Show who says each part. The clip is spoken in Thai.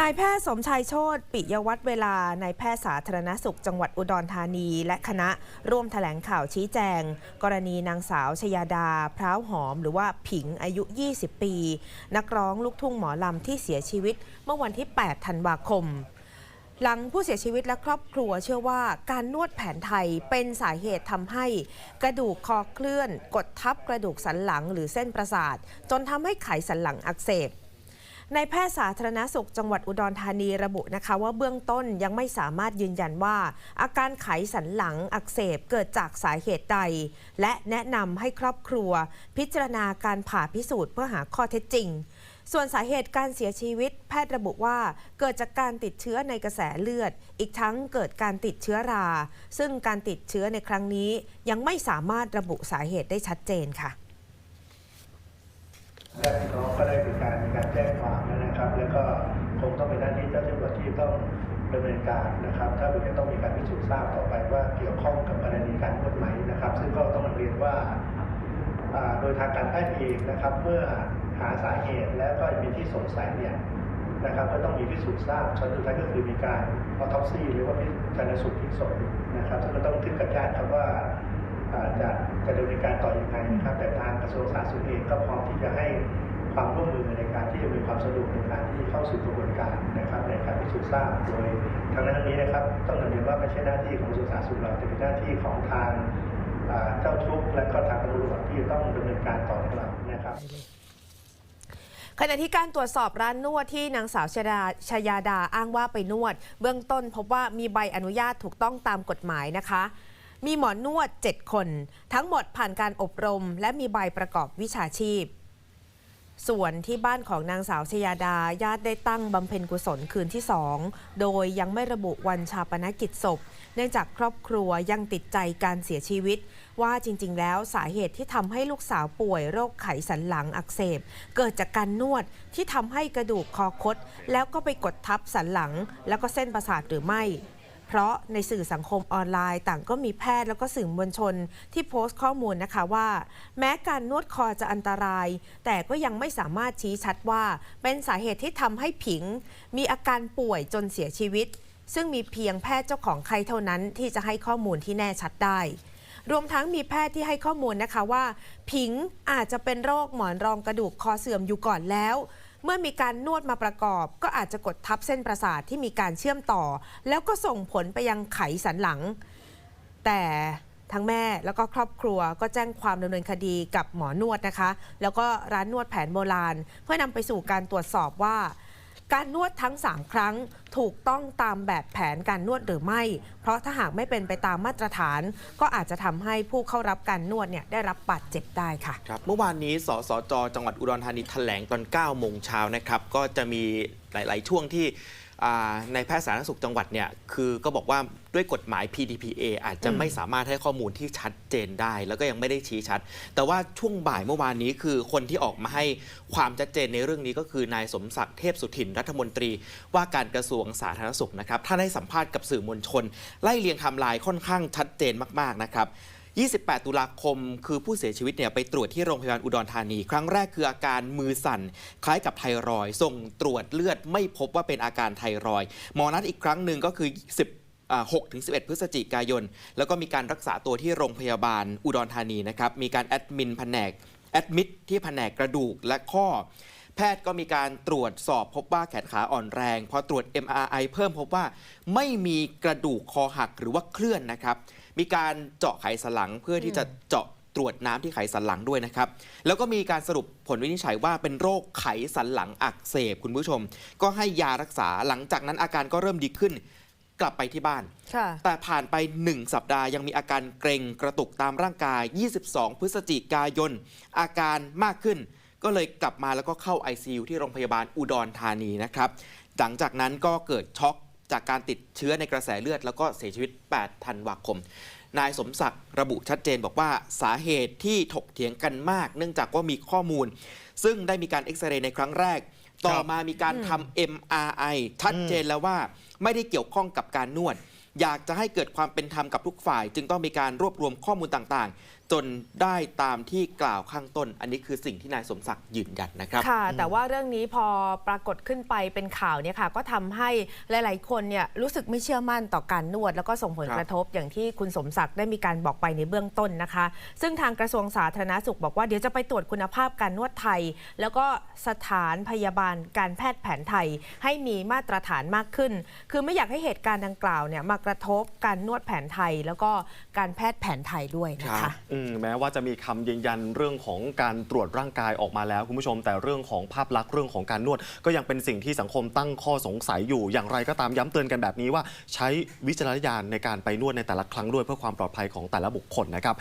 Speaker 1: นายแพทย์สมชายโชติปิยวัฒน์เวลานายแพทย์สาธารณสุข จังหวัดอุดรธานีและคณะร่วมแถลงข่าวชี้แจง กรณีนางสาวชยาดา พร้าวหอม หรือว่าผิงอายุ 20 ปี นักร้องลูกทุ่งหมอลำที่เสียชีวิต เมื่อวันที่ 8 ธันวาคม หลังผู้เสียชีวิตและครอบครัวเชื่อว่าการนวดแผนไทยเป็นสาเหตุทำให้ กระดูกคอเคลื่อน กดทับกระดูกสันหลังหรือเส้นประสาท จนทำให้ไขสันหลังอักเสบ นายแพทย์สาธารณสุขจังหวัดอุดรธานีระบุนะคะ ว่าเบื้องต้นยังไม่สามารถยืนยันว่า อาการไขสันหลังอักเสบเกิดจากสาเหตุใด และแนะนำให้ครอบครัว พิจารณาการผ่าพิสูจน์เพื่อหาข้อเท็จจริงส่วนสาเหตุการเสียชีวิต แพทย์ระบุว่าเกิดจากการติดเชื้อในกระแสเลือด อีกทั้งเกิดการติดเชื้อรา ซึ่งการติดเชื้อในครั้งนี้ ยังไม่สามารถระบุสาเหตุได้ชัดเจนค่ะ
Speaker 2: แจ้งความนะครับ แล้วก็คงต้องเป็นหน้าที่เจ้าหน้าที่ที่ต้องดำเนินการนะครับ ถ้าเป็นจะต้องมีการพิสูจน์ทราบต่อไปว่าเกี่ยวข้องกับกรณีการนวดไหมนะครับ ซึ่งก็ต้องเรียนว่าโดยทางการแพทย์เองนะครับ เมื่อหาสาเหตุแล้วก็มีที่สงสัยเนี่ยนะครับก็ต้องมีพิสูจน์ทราบชั้นสุดท้ายก็คือมีการออทอปซีหรือว่าพิชันสูตรพิกศพนะครับซึ่งก็ต้องขึ้นกับญาติครับว่าอ่าจะจะดำเนินการต่ออยังไงนะครับ แต่ทางกระทรวงสาธารณสุขเองก็พร้อมที่จะให้ ความร่วมมือในการที่จะมีความสะดวกในการที่เข้าสู่กระบวนการนะครับในการพิสูจน์ทราบโดยทางนั้นทางนี้นะครับต้องนำเรียนว่าไม่ใช่หน้าที่ของกระทรวงสาธารณสุขเราแต่เป็นหน้าที่ของทางเจ้าทุกข์และก็ทางตำรวจที่ต้องดำเนินการต่อเรานะครับ
Speaker 1: ขณะที่การตรวจสอบร้านนวดที่นางสาวชยาชยาดาอ้างว่าไปนวด เบื้องต้นพบว่ามีใบอนุญาตถูกต้องตามกฎหมายนะคะ มีหมอนวด 7 คน ทั้งหมดผ่านการอบรม และมีใบประกอบวิชาชีพ ส่วนที่บ้านของนางสาวชยาดาญาติได้ตั้งบำเพ็ญกุศลคืนที่2โดยยังไม่ระบุวันชาปนกิจศพ เนื่องจากครอบครัวยังติดใจการเสียชีวิต ว่าจริง ๆ แล้วสาเหตุที่ทำให้ลูกสาวป่วยโรคไขสันหลังอักเสบ เกิดจากการนวดที่ทำให้กระดูกคอคดแล้วก็ไปกดทับสันหลัง แล้วก็เส้นประสาทหรือไม่ เพราะในสื่อสังคมออนไลน์ ต่างก็มีแพทย์แล้วก็สื่อมวลชนที่โพสต์ข้อมูลนะคะว่า แม้การนวดคอจะอันตราย แต่ก็ยังไม่สามารถชี้ชัดว่า เป็นสาเหตุที่ทำให้ผิง มีอาการป่วยจนเสียชีวิต ซึ่งมีเพียงแพทย์เจ้าของไข้เท่านั้น ที่จะให้ข้อมูลที่แน่ชัดได้รวมทั้งมีแพทย์ที่ให้ข้อมูลนะคะว่า ผิงอาจจะเป็นโรคหมอนรองกระดูกคอเสื่อมอยู่ก่อนแล้ว เมื่อมีการนวดมาประกอบ ก็อาจจะกดทับเส้นประสาทที่มีการเชื่อมต่อ แล้วก็ส่งผลไปยังไขสันหลัง แต่ทั้งแม่แล้วก็ครอบครัวก็แจ้งความดำเนินคดีกับหมอนวดนะคะ แล้วก็ร้านนวดแผนโบราณ เพื่อนำไปสู่การตรวจสอบว่า การนวดทั้ง 3 ครั้งถูกต้องตามแบบแผนการนวดหรือไม่ เพราะถ้าหากไม่เป็นไปตามมาตรฐาน ก็อาจจะทำให้ผู้เข้ารับการนวดเนี่ยได้รับบาดเจ็บได้ค่ะ
Speaker 3: ครับเมื่อวานนี้สสจจังหวัดอุดรธานีแถลงตอน9โมงเช้านะครับ ก็จะมีหลาย ๆ ช่วงที่ ในแพทย์สาธารณสุขจังหวัดเนี่ยคือก็บอกว่าด้วยกฎหมาย PDPA อาจจะ
Speaker 1: อืม
Speaker 3: ไม่สามารถให้ข้อมูลที่ชัดเจนได้ แล้วก็ยังไม่ได้ชี้ชัด แต่ว่าช่วงบ่ายเมื่อวานนี้คือคนที่ออกมาให้ความชัดเจนในเรื่องนี้ก็คือนายสมศักดิ์เทพสุทินรัฐมนตรี ว่าการกระทรวงสาธารณสุขนะครับท่านให้สัมภาษณ์กับสื่อมวลชน ไล่เรียงไทม์ไลน์ค่อนข้างชัดเจนมากๆนะครับ 28 ตุลาคม คือผู้เสียชีวิตเนี่ยไปตรวจที่โรงพยาบาลอุดรธานี ครั้งแรกคืออาการมือสั่น คล้ายกับไทรอยส่งตรวจเลือดไม่พบว่าเป็นอาการไทรอยหมอนัดอีกครั้งหนึ่งก็คือ 10 6ถึง11 พฤศจิกายน แล้วก็มีการรักษาตัวที่โรงพยาบาลอุดรธานีนะครับ มีการแอดมินแผนกแอดมิดที่แผนกกระดูกและข้อ แพทย์ก็มีการตรวจสอบพบว่าแขนขาอ่อนแรง พอตรวจ MRI เพิ่มพบว่าไม่มีกระดูกคอหักหรือว่าเคลื่อนนะครับ มีการเจาะไขสันหลังเพื่อที่จะเจาะตรวจน้ำที่ไขสันหลังด้วยนะครับ แล้วก็มีการสรุปผลวินิจฉัยว่าเป็นโรคไขสันหลังอักเสบคุณผู้ชม ก็ให้ยารักษาหลังจากนั้นอาการก็เริ่มดีขึ้น กลับไปที่บ้าน
Speaker 1: ค่ะ
Speaker 3: แต่ผ่านไป 1 สัปดาห์ยังมีอาการเกร็งกระตุกตามร่างกาย 22 พฤศจิกายน อาการมากขึ้น ก็เลยกลับมาแล้วก็เข้า ICU ที่โรงพยาบาลอุดรธานีนะครับ หลังจากนั้นก็เกิดช็อกจากการติดเชื้อในกระแสเลือด แล้วก็เสียชีวิต 8 ธันวาคม นายสมศักดิ์ระบุชัดเจนบอกว่าสาเหตุที่ถกเถียงกันมาก เนื่องจากว่ามีข้อมูล ซึ่งได้มีการเอ็กซเรย์ในครั้งแรก ต่อมามีการทำ MRI ชัดเจนแล้วว่าไม่ได้เกี่ยวข้องกับการนวดอยากจะให้เกิดความเป็นธรรมกับทุกฝ่าย จึงต้องมีการรวบรวมข้อมูลต่างๆ จนได้ตามที่กล่าวข้างต้น อันนี้คือสิ่งที่นายสมศักดิ์ยืนยันนะครับ
Speaker 1: ค่ะ แต่ว่าเรื่องนี้พอปรากฏขึ้นไปเป็นข่าวเนี่ยค่ะ ก็ทำให้หลาย ๆ คนเนี่ยรู้สึกไม่เชื่อมั่นต่อการนวด แล้วก็ส่งผล
Speaker 3: ครับ
Speaker 1: กระทบอย่างที่คุณสมศักดิ์ได้มีการบอกไปในเบื้องต้นนะคะ ซึ่งทางกระทรวงสาธารณสุขบอกว่าเดี๋ยวจะไปตรวจคุณภาพการนวดไทย แล้วก็สถานพยาบาลการแพทย์แผนไทย ให้มีมาตรฐานมากขึ้น คือไม่อยากให้เหตุการณ์ดังกล่าวเนี่ยมากระทบการนวดแผนไทย แล้วก็การแพทย์แผนไทยด้วยนะ
Speaker 3: ครั
Speaker 1: คะ
Speaker 3: บ
Speaker 4: อืมแม้ว่าจะมีคำยืนยันเรื่องของการตรวจร่างกายออกมาแล้วคุณผู้ชม แต่เรื่องของภาพลักษณ์เรื่องของการนวด ก็ยังเป็นสิ่งที่สังคมตั้งข้อสงสัยอยู่ อย่างไรก็ตามย้ำเตือนกันแบบนี้ว่า ใช้วิจารณญาณในการไปนวดในแต่ละครั้งด้วยเพื่อความปลอดภัยของแต่ละบุคคลนะครับ